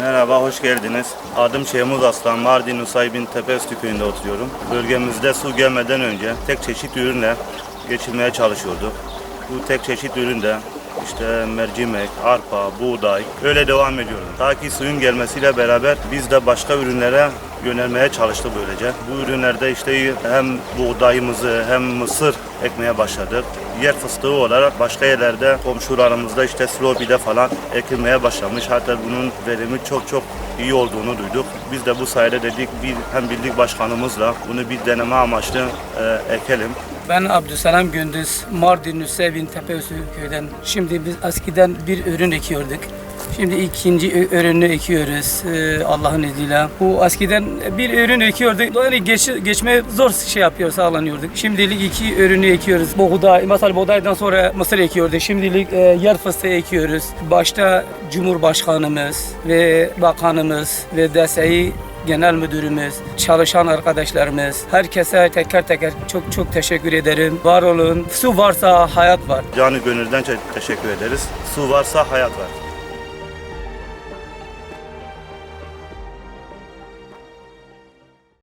Merhaba, hoş geldiniz. Adım Şehmuz Aslan, Mardin Nusaybin Tepeüstü köyünde oturuyorum. Bölgemizde su gelmeden önce tek çeşit ürünle geçirmeye çalışıyorduk. Bu tek çeşit ürün de işte mercimek, arpa, buğday öyle devam ediyordu. Ta ki suyun gelmesiyle beraber biz de başka ürünlere yönelmeye çalıştık böylece. Bu ürünlerde işte hem buğdayımızı hem mısır ekmeye başladık. Yer fıstığı olarak başka yerlerde komşularımızda işte Slobi'de falan ekilmeye başlamış. Hatta bunun verimi çok çok iyi olduğunu duyduk. Biz de bu sayede dedik bir hem birlik başkanımızla bunu bir deneme amaçlı e, ekelim. Ben Abdüselam Gündüz, Mardin Nüsevin Tepeüstü köyden. Şimdi biz eskiden bir ürün ekiyorduk. Şimdi ikinci ürünü ekiyoruz e, Allah'ın izniyle. Bu eskiden bir ürün ekiyorduk. Yani geç, geçmeye zor şey yapıyor, sağlanıyorduk. Şimdilik iki ürünü ekiyoruz. Buğday, mesela buğdaydan sonra mısır ekiyorduk. Şimdilik e, yer fıstığı ekiyoruz. Başta Cumhurbaşkanımız ve bakanımız ve DSİ genel müdürümüz, çalışan arkadaşlarımız, herkese teker teker çok çok teşekkür ederim. Var olun. Su varsa hayat var. Canı gönülden te- teşekkür ederiz. Su varsa hayat var.